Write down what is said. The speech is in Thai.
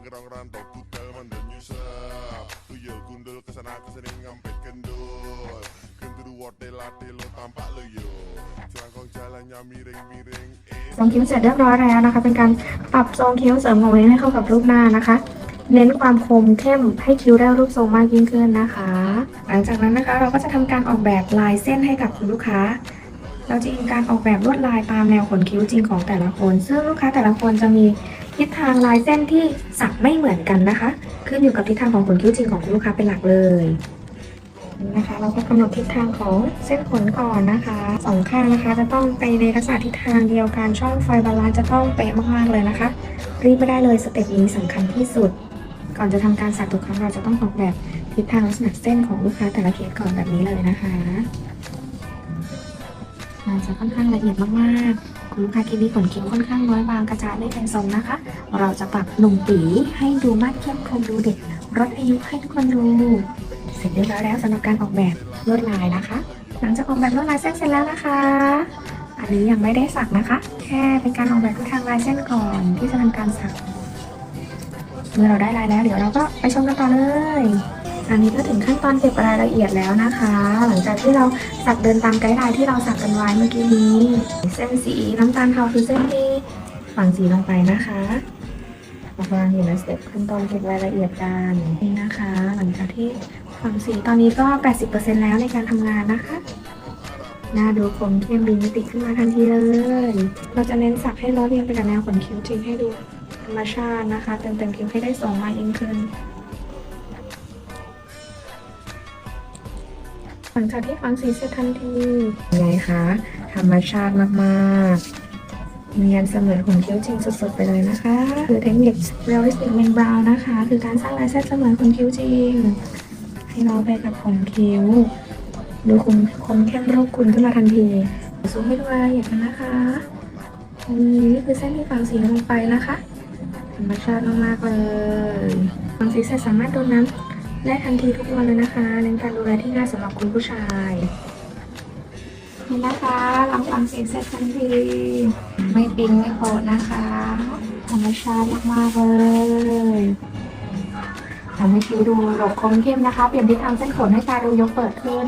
kerang rantau tutel mandan nyusap Tuyul gundul kesana kesini ngampet kendul Genduru wote late lo tampak lo yo Jelangkong jalannya miring-miring ทรงคิ้วเสร็จเรียบร้อยแล้วนะคะ เป็นการปรับทรงคิ้วเสริมของเว้นให้เข้ากับรูปหน้านะคะ เน้นความคมเข้มให้คิ้วได้รูปทรงมากยิ่งขึ้นนะคะ หลังจากนั้นนะคะเราก็จะทำการออกแบบลายเส้นให้กับคุณลูกค้าเราจะอิงการออกแบบลวดลายตามแนวขนคิ้วจริงของแต่ละคน ซึ่งลูกค้าแต่ละคนจะมี ทิศทางลายเส้นที่สักไม่เหมือนกันนะคะ ขึ้นอยู่กับทิศทางของขนคิ้วจริงของคุณลูกค้าเป็นหลักเลยนะคะ เราก็กำหนดทิศทางของเส้นขนก่อนนะคะสองข้างนะคะจะต้องไปในลักษณะทิศทางเดียวกันช่องไฟบาลานซ์จะต้องเป๊ะมากๆเลยนะคะ รีบไม่ได้เลยสเต็ปนี้สำคัญที่สุด ก่อนจะทำการสักทุกครั้งเราจะต้องออกแบบทิศทางลักษณะเส้นของลูกค้าแต่ละเคสก่อนแบบนี้เลยนะคะ มันจะค่อนข้างละเอียดมากๆคุณลูกค้าเคสนี้ขนคิ้วค่อนข้างน้อยบางกระจายไม่เป็นทรงนะคะ เราจะปรับหนุ่มปีให้ดูมากเข้มคมดูเด็กลดอายุให้ทุกคนดู เสร็จเรียบร้อยแล้วสำหรับการออกแบบลวดลายนะคะ หลังจากออกแบบลวดลายเส้นเสร็จแล้วนะคะ อันนี้ยังไม่ได้สักนะคะ แค่เป็นการออกแบบทิศทางลายเส้นก่อนที่จะทำการสักเมื่อเราได้ลายแล้ว เดี๋ยวเราก็ไปชมกันต่อเลย อันนี้ก็ถึงขั้นตอนเก็บรายละเอียดแล้วนะคะ หลังจากที่เราสักเดินตามไกด์ไลน์ที่เราสักกันไว้เมื่อกี้นี้ เส้นสีน้ำตาลเทาคือเส้นที่ฝังสีลงไปนะคะเรากำลังอยู่ในสเต็ปขั้นตอนเก็บรายละเอียดกันนี่นะคะ หลังจากที่ฝังสีตอนนี้ก็ 80%แล้วในการทำงานนะคะหน้าดูคมเข้มมีมิติขึ้นมาทันทีเลย เราจะเน้นสักให้ล้อเลียนไปกับแนวขนคิ้วจริงให้ดูธรรมชาตินะคะ เติมเต็มคิ้วให้ได้สองมายิ่งขึ้น หลังจากที่ฝังสีเสร็จทันทีไงคะธรรมชาติมากๆเนียนเสมือนขนคิ้วจริงสดๆไปเลยนะคะ คือเทคนิค realistic main brow นะคะ คือการสร้างลายเส้นเสมือนขนคิ้วจริง ให้เราไปกับขนคิ้วดูคมคมเข้มรูปคุณขึ้นมาทันทีซูมให้ดูรายละเอียดกันนะคะนี่คือเส้นที่ฝังสีลงไปนะคะธรรมชาติมากๆเลยฝังสีเสร็จสามารถโดนน้ำ ได้ทันทีทุกวันเลยนะคะเน้นการดูแลที่ง่ายสำหรับคุณผู้ชายนี่นะคะหลังฝังสีเสร็จทันทีไม่ปิ้งไม่โปะนะคะธรรมชาติมากๆเลยทำให้คิ้วดูหลบคมเข้มนะคะ เปลี่ยนทิศทางเส้นขนให้ตาดูยกเปิดขึ้น